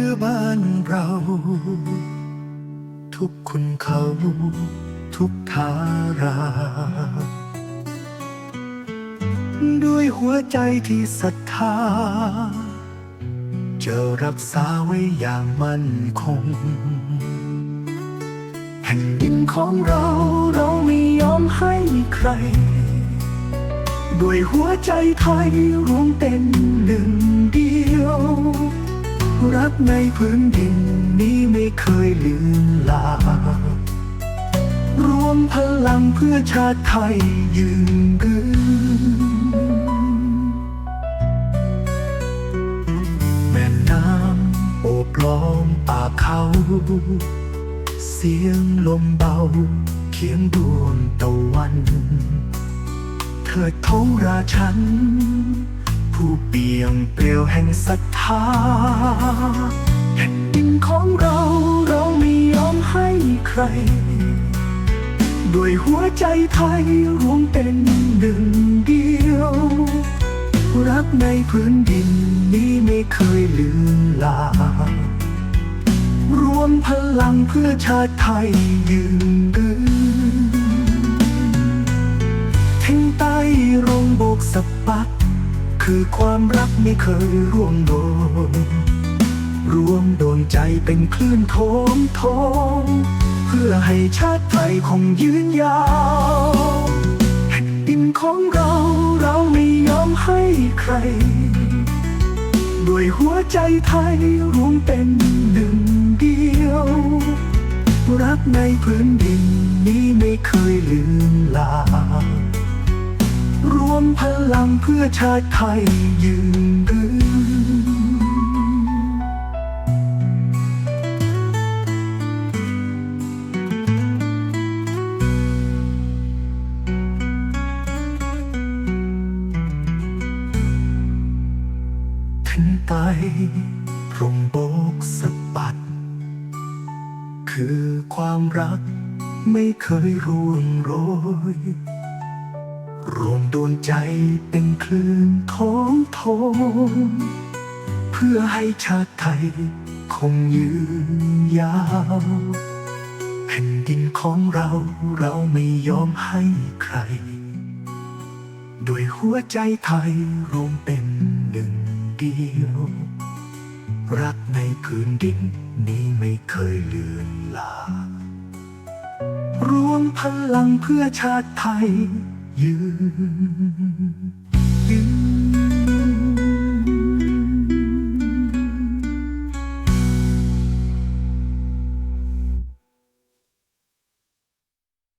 คือบ้านเรา ทุกคนเขา ทุกทารา ด้วยหัวใจที่ศรัทธา จะรักษาไว้อย่างมั่นคง แผ่นดินของเราเราไม่ยอมให้ใครด้วยหัวใจไทยรวมเต็นหนึ่งเดียว รักในพื้นดินนี้ไม่เคยลืมลา รวมพลังเพื่อชาติไทยยืนยืนแม่น้ำโอบล้อมป่าเขา เสียงลมเบาเคียงดวงตะวัน เถิดท้องราชัน ผู้เปี่ยมเปลี่ยวแห่งศรัทธาแผ่นดินของเราเราไม่ยอมให้ใคร ด้วยหัวใจไทยรวมเป็นหนึ่งเดียว รักในพื้นดินนี้ไม่เคยลืมลารวมพลังเพื่อชาติไทยยืนยืนทิ้งใต้ร่มโบกสะปัด คือความรักไม่เคยร่วงโดนรวมโดนใจเป็นคลื่นโถมโถมเพื่อให้ชาติไทยคงยืนยาวแผ่นดินของเราเราไม่ยอมให้ใคร ด้วยหัวใจไทยรวมเป็นหนึ่งเดียว รักในพื้นดิน พื่อชาติไทยยืนยืนถึงไตพรมโบกสะบัด คือความรักไม่เคยร่วงโรย รวมดวงใจเป็นคลื่นทองทงเพื่อให้ชาติไทยคงยืนยาวแผ่นดินของเราเราไม่ยอมให้ใคร ด้วยหัวใจไทยรวมเป็นหนึ่งเดียว รักในพื้นดินนี้ไม่เคยเลือนลารวมพลังเพื่อชาติไทยยืน ยืน